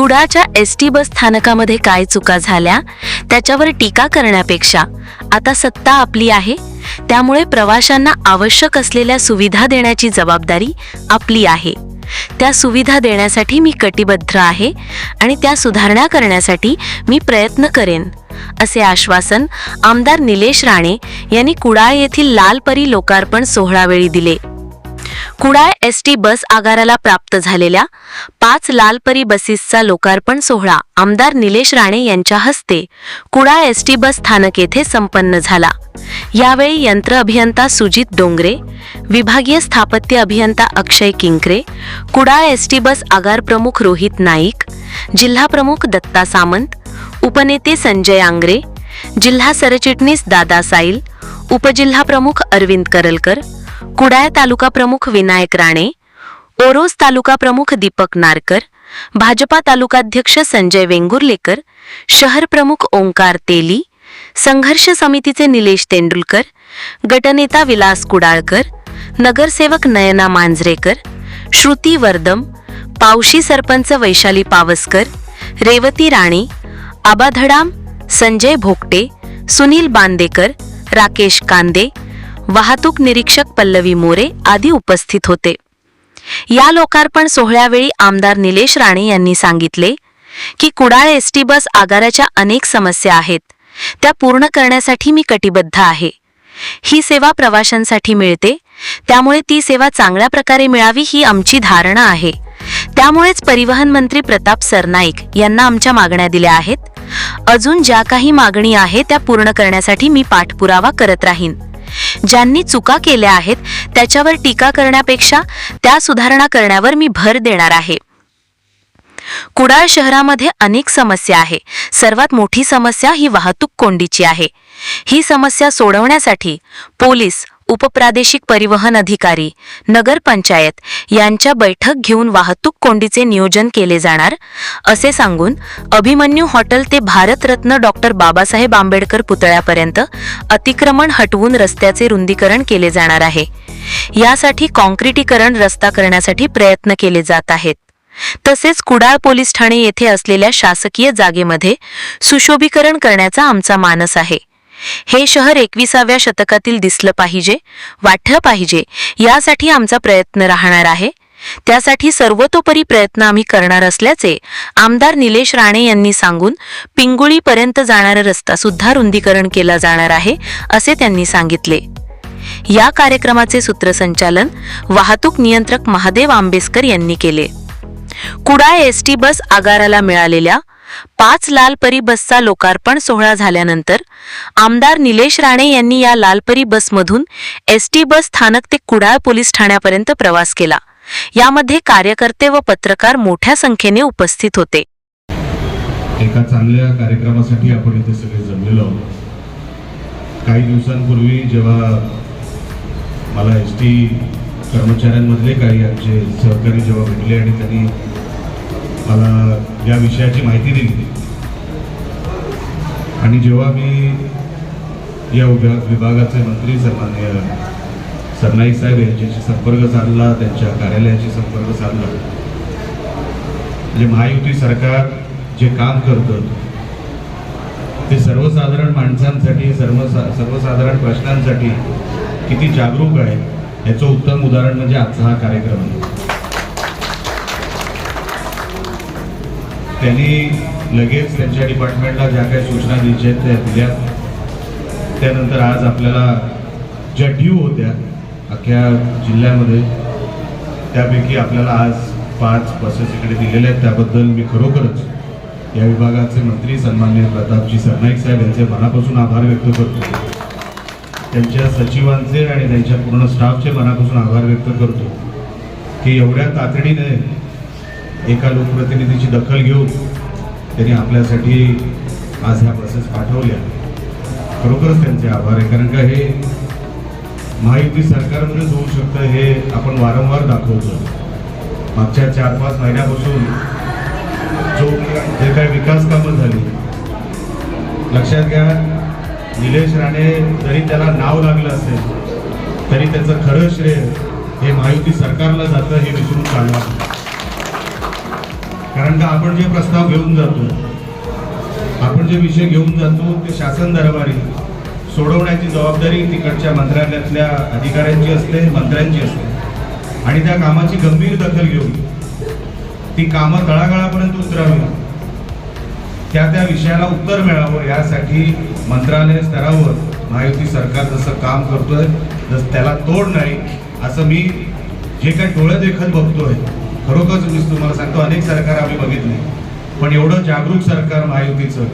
कुडाळच्या S T बस स्थानकामध्ये काय चुका झाल्या त्याच्यावर टीका करण्यापेक्षा आता सत्ता आपली आहे. त्यामुळे प्रवाशांना आवश्यक असलेल्या सुविधा देण्याची जबाबदारी आपली आहे. त्या सुविधा देण्यासाठी मी कटिबद्ध आहे आणि त्या सुधारणा करण्यासाठी मी प्रयत्न करेन असे आश्वासन आमदार निलेश राणे यांनी कुडाळ येथील लालपरी लोकार्पण सोहळावेळी दिले. कुडाळ एस टी बस आगाराला प्राप्त झालेल्या पाच लालपरी बसेसचा लोकार्पण सोहळा आमदार निलेश राणे यांच्या हस्ते कुडाळ एस टी बस स्थानक येथे संपन्न झाला. यावेळी यंत्र अभियंता सुजित डोंगरे विभागीय स्थापत्य अभियंता Akshay Kinkare Kudal S T bus आगार प्रमुख रोहित नाईक जिल्हा प्रमुख दत्ता सामंत उपनेते संजय आंग्रे जिल्हा सरचिटणीस दादा साईल उपजिल्हा प्रमुख अरविंद करलकर कुडाळ तालुका प्रमुख विनायक राणे ओरोस तालुका प्रमुख दीपक नारकर भाजपा तालुकाध्यक्ष संजय वेंगुर्लेकर शहर प्रमुख ओंकार तेली संघर्ष समितीचे निलेश तेंडुलकर गटनेता विलास कुडाळकर नगरसेवक नयना मांजरेकर श्रुती वर्दम पावशी सरपंच वैशाली पावसकर रेवती राणे आबाधडाम संजय भोगटे सुनील बांदेकर राकेश कांदे वाहतूक निरीक्षक पल्लवी मोरे आदी उपस्थित होते. या लोकार्पण सोहळ्यावेळी आमदार निलेश राणे यांनी सांगितले की कुडाळ एस टी बस आगाराच्या अनेक समस्या आहेत. त्या पूर्ण करण्यासाठी मी कटिबद्ध आहे. ही सेवा प्रवाशांसाठी मिळते. त्यामुळे ती सेवा चांगल्या प्रकारे मिळावी ही आमची धारणा आहे. त्यामुळेच परिवहन मंत्री प्रताप सरनाईक यांना आमच्या मागण्या दिल्या आहेत. अजून ज्या काही मागणी आहे त्या पूर्ण करण्यासाठी मी पाठपुरावा करत राहीन. ज्यांनी चुका केल्या आहेत त्याच्यावर टीका करण्यापेक्षा त्या सुधारणा करण्यावर मी भर देणार आहे. कुडाळ शहरामध्ये अनेक समस्या आहे. सर्वात मोठी समस्या ही वाहतूक कोंडीची आहे. ही समस्या सोडवण्यासाठी पोलीस उपप्रादेशिक परिवहन अधिकारी नगरपंचायत यांच्या बैठक घेऊन वाहतूक कोंडीचे नियोजन केले जाणार असे सांगून अभिमन्यू हॉटेल ते भारतरत्न डॉक्टर बाबासाहेब आंबेडकर पुतळ्यापर्यंत अतिक्रमण हटवून रस्त्याचे रुंदीकरण केले जाणार आहे. यासाठी कॉन्क्रिटीकरण रस्ता करण्यासाठी प्रयत्न केले जात आहेत. तसेच कुडाळ पोलीस ठाणे येथे असलेल्या शासकीय जागेमध्ये सुशोभीकरण करण्याचा आमचा मानस आहे. हे शहर एकविसाव्या शतकातील दिसलं पाहिजे वाटलं पाहिजे यासाठी आमचा प्रयत्न राहणार आहे. त्यासाठी सर्वतोपरी प्रयत्न आम्ही करणार असल्याचे आमदार निलेश राणे यांनी सांगून पिंगुळीपर्यंत जाणारा रस्ता सुद्धा रुंदीकरण केला जाणार आहे असे त्यांनी सांगितले. या कार्यक्रमाचे सूत्रसंचालन वाहतूक नियंत्रक महादेव आंबेस्कर यांनी केले. कुडाळ एस टी बस आगाराला मिळालेल्या पाच लालपरी बसचा लोकार्पण सोहळा झाल्यानंतर आमदार निलेश राणे यांनी या लालपरी बसमधून एस टी बस स्थानक ते कुडाळ पोलीस ठाण्यापर्यंत प्रवास केला. यामध्ये कार्यकर्ते व पत्रकार मोठ्या संख्येने उपस्थित होते. एका चांगल्या कार्यक्रमासाठी आपण इथे सगळे जमलेलो आहोत. काही दिवसांपूर्वी जेव्हा मला एस टी कर्मचाऱ्यांमधले काही आमचे सहकारी जेव्हा भेटले आणि त्यांनी मला या विषयाची माहिती दिली. आणि जेव्हा मी या विभागाचे मंत्री सन्माननीय सरनाईक साहेब यांच्याशी संपर्क साधला त्यांच्या कार्यालयाशी संपर्क साधला. म्हणजे महायुती सरकार जे काम करतं ते सर्वसाधारण माणसांसाठी सर्व सर्वसाधारण प्रश्नांसाठी किती जागरूक आहे याचं उत्तम उदाहरण म्हणजे आजचा हा कार्यक्रम आहे. त्यांनी लगेच त्यांच्या डिपार्टमेंटला ज्या काही सूचना द्यायच्या आहेत त्या दिल्या. त्यानंतर आज आपल्याला ज्या ड्यू होत्या अख्ख्या जिल्ह्यामध्ये त्यापैकी आपल्याला आज पाच बसेस इकडे दिलेल्या आहेत. त्याबद्दल मी खरोखरच या विभागाचे मंत्री सन्माननीय प्रतापजी सरनाईक साहेब यांचे मनापासून आभार व्यक्त करतो. त्यांच्या सचिवांचे आणि त्यांच्या पूर्ण स्टाफचे मनापासून आभार व्यक्त करतो की एवढ्या तातडीने एका लोकप्रतिनिधीची दखल घेऊन त्यांनी आपल्यासाठी आज ह्या बसेस पाठवल्या खरोखरच त्यांचे आभार आहे. कारण का हे महायुती सरकारमध्येच होऊ शकतं हे आपण वारंवार दाखवतो. मागच्या चार पाच महिन्यापासून जो जे काही विकास कामं झाली लक्षात घ्या निलेश राणे जरी त्याला नाव लागलं असेल तरी त्याचं खरं श्रेय हे महायुती सरकारला जातं हे विसरून चालणार नाही. कारण का आपण जे प्रस्ताव घेऊन जातो आपण जे विषय घेऊन जातो ते शासन दरबारी सोडवण्याची जबाबदारी तिकडच्या मंत्रालयातल्या अधिकाऱ्यांची असते मंत्र्यांची असते. आणि त्या कामाची गंभीर दखल घेऊन ती कामं तळागाळापर्यंत उतरावी त्या त्या विषयाला उत्तर मिळावं यासाठी मंत्रालय स्तरावर महायुती सरकार जसं काम करतोय जसं त्याला तोड नाही असं मी जे काही डोळे देखत बघतोय खरोखरच मी तुम्हाला सांगतो अनेक सरकार आम्ही बघितले. पण एवढं जागरूक सरकार महायुतीचं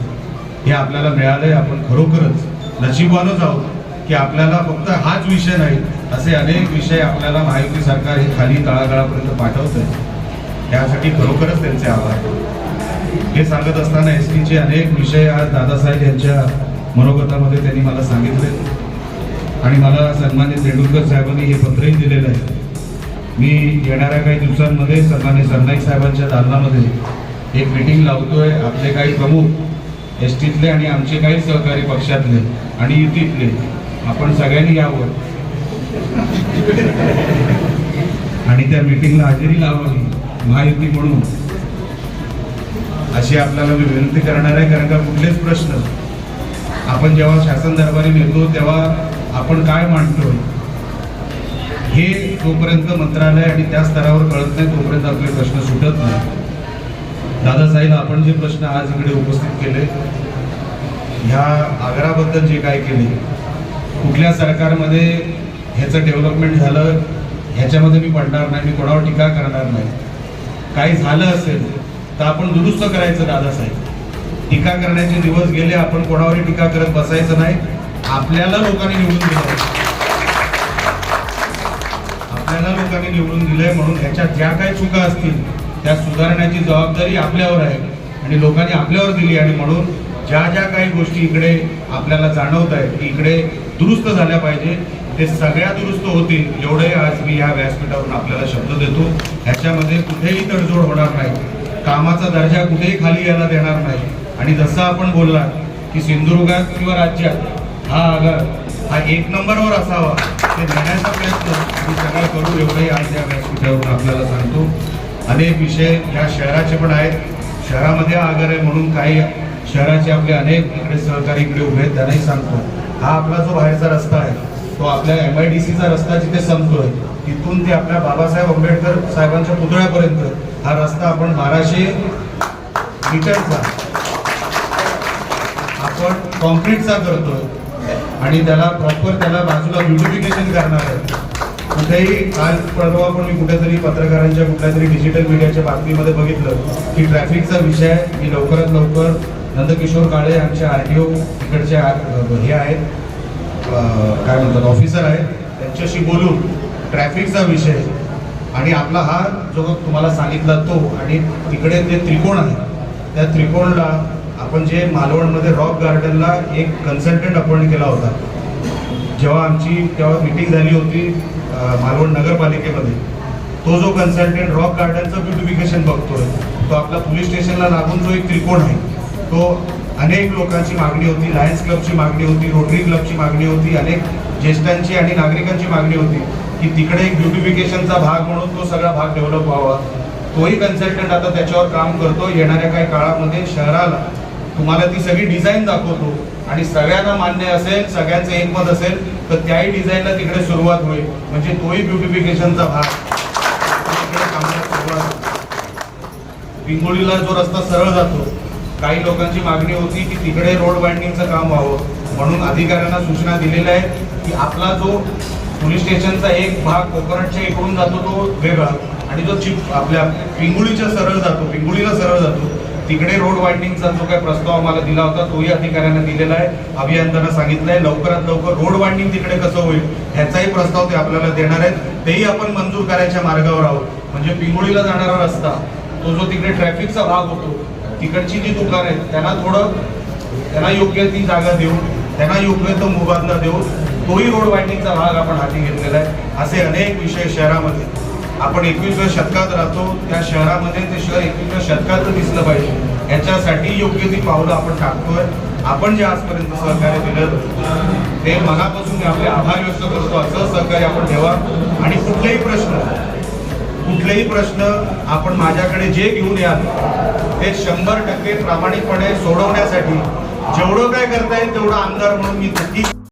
हे आपल्याला मिळालंय आपण खरोखरच नशिबानच आहोत की आपल्याला फक्त हाच विषय नाही असे अनेक विषय आपल्याला महायुती सरकार हे खाली तळागाळापर्यंत पाठवत आहे त्यासाठी खरोखरच त्यांचे आभार. हे सांगत असताना एस टीचे अनेक विषय आज दादासाहेब यांच्या मनोगतामध्ये त्यांनी मला सांगितले. आणि मला सन्मान्य तेंडुलकर साहेबांनी हे पत्रही दिलेलं आहे. मी येणाऱ्या काही दिवसांमध्ये सन्मान्य सरनाईक साहेबांच्या दालनामध्ये एक मीटिंग लावतोय. आपले काही प्रमुख एस टीतले आणि आमचे काही सहकारी पक्षातले आणि युतीतले. आपण सगळ्यांनी यावं. आणि त्या मिटिंगला हजेरी लावावी महायुती म्हणून. अशी आपल्याला मी विनंती करणार आहे कारण का कुठलेच प्रश्न. आपण जेव्हा शासन दरबारी नेतो तेव्हा आपण काय मांडतो हे जोपर्यंत मंत्रालय आणि त्या स्तरावर कळत नाही तोपर्यंत आपले प्रश्न सुटत नाही. दादासाहेब आपण जे प्रश्न आज इकडे उपस्थित केले ह्या आग्राबद्दल जे काय केले कुठल्या सरकारमध्ये ह्याचं डेव्हलपमेंट झालं ह्याच्यामध्ये मी पडणार नाही मी कोणावर टीका करणार नाही. काही झालं असेल तर आपण दुरुस्त करायचं दादासाहेब. टीका करण्याचे दिवस गेले आपण कोणावरही टीका करत बसायचं नाही. आपल्याला लोकांनी निवडून दिलं. आपल्याला लोकांनी निवडून दिलंय म्हणून ह्याच्यात ज्या काही चुका असतील त्या सुधारण्याची जबाबदारी आपल्यावर आहे आणि लोकांनी आपल्यावर दिली आणि म्हणून ज्या ज्या काही गोष्टी इकडे आपल्याला जाणवत आहेत की इकडे दुरुस्त झाल्या पाहिजे. ते सगळ्या दुरुस्त होतील एवढे आज मी या व्यासपीठावरून आपल्याला शब्द देतो. ह्याच्यामध्ये कुठेही तडजोड होणार नाही. कामाचा दर्जा कुठेही खाली यायला देणार नाही. आणि जसं आपण बोललात की सिंधुदुर्गात किंवा राज्यात हा आगार हा एक नंबरवर असावा. ते नेण्याचा प्रयत्न आम्ही सगळं करू एवढंही आज या व्यासपीठावरून आपल्याला सांगतो. अनेक विषय या शहराचे पण आहेत. शहरामध्ये आगार आहे म्हणून काही शहराचे आपले अनेक इकडे सहकारी इकडे उभे आहेत त्यांनाही सांगतो. हा आपला जो बाहेरचा रस्ता आहे तो आपल्या एम आय डी सीचा रस्ता जिथे संपतोय तिथून ते आपल्या बाबासाहेब आंबेडकर साहेबांच्या पुतळ्यापर्यंत हा रस्ता आपण बाराशे मीटरचा आपण कॉन्क्रीटचा करतोय. आणि त्याला प्रॉपर त्याला बाजूला ब्युटिफिकेशन करणार आहे. कुठेही आज परवा पण मी कुठेतरी पत्रकारांच्या कुठल्या तरी डिजिटल मीडियाच्या बातमीमध्ये बघितलं की ट्रॅफिकचा विषय मी लवकरात लवकर नंदकिशोर काळे आमचे आर टी ओ तिकडचे हे आहेत काय म्हणतात ऑफिसर आहेत त्यांच्याशी बोलून ट्रॅफिकचा विषय आणि आपला हा जो तुम्हाला सांगितला तो आणि तिकडे जे त्रिकोण आहे त्या त्रिकोणला आपण जे मालवणमध्ये रॉक गार्डनला एक कन्सल्टंट अपॉइंट केला होता. जेव्हा आमची तेव्हा मिटिंग झाली होती मालवण नगरपालिकेमध्ये. तो जो कन्सल्टंट रॉक गार्डनचं ब्युटिफिकेशन बघतोय तो आपला पोलीस स्टेशनला लागून जो एक त्रिकोण आहे. तो अनेक लोकांची मागणी होती लायन्स क्लबची मागणी होती रोटरी क्लबची मागणी होती अनेक ज्येष्ठांची आणि नागरिकांची मागणी होती की तिकडे एक ब्युटिफिकेशनचा भाग म्हणून तो सगळा भाग डेव्हलप व्हावा. तोही कन्सल्टंट आता त्याच्यावर काम करतो येणाऱ्या काही काळामध्ये शहराला तुम्हाला ती सगळी डिझाईन दाखवतो. आणि सगळ्यांना मान्य असेल सगळ्यांचं एकमत असेल तर त्याही डिझाईनला तिकडे सुरुवात होईल. म्हणजे तोही ब्युटिफिकेशनचा भाग. पिंगोळीला जो रस्ता सरळ जातो काही लोकांची मागणी होती की तिकडे रोड बाइंडिंगचं काम व्हावं. म्हणून अधिकाऱ्यांना सूचना दिलेल्या आहेत की आपला जो पोलीस स्टेशनचा एक भाग कोकणच्या इकडून जातो तो वेगळा. आणि जो चिप आपल्या पिंगुळीच्या सरळ जातो पिंगुळीला सरळ जातो तिकडे रोड वाइंडिंगचा जो काही प्रस्ताव आम्हाला दिला होता तोही अधिकाऱ्यांना दिलेला आहे. अभियंत्यांना सांगितलंय लवकरात लवकर रोड वाइंडिंग तिकडे कसं होईल ह्याचाही प्रस्ताव ते आपल्याला देणार आहेत. तेही आपण मंजूर करायच्या मार्गावर आहोत. म्हणजे पिंगुळीला जाणारा रस्ता तो जो तिकडे ट्रॅफिकचा भाग होतो तिकडची जी दुकान आहेत त्यांना थोडं त्यांना योग्य ती जागा देऊन त्यांना योग्य तो मुबादला देऊन तोही रोड वाइंडिंगचा भाग आपण हाती घेतलेला आहे. असे अनेक विषय शहरामध्ये आपण एकवीसव्या शतकात राहतो त्या शहरामध्ये ते शहर एकवीसव्या शतकात दिसलं पाहिजे. याच्यासाठी योग्य ती पावलं आपण टाकतोय. आपण जे आजपर्यंत सहकार्य दिलं ते मनापासून आपले आभार व्यक्त करतो. असं सहकार्य आपण ठेवा. आणि कुठलेही प्रश्न कुठलेही प्रश्न आपण माझ्याकडे जे घेऊन याल ते शंभर टक्के प्रामाणिकपणे सोडवण्यासाठी जेवढं काय करता येईल तेवढं आमदार म्हणून मी नक्की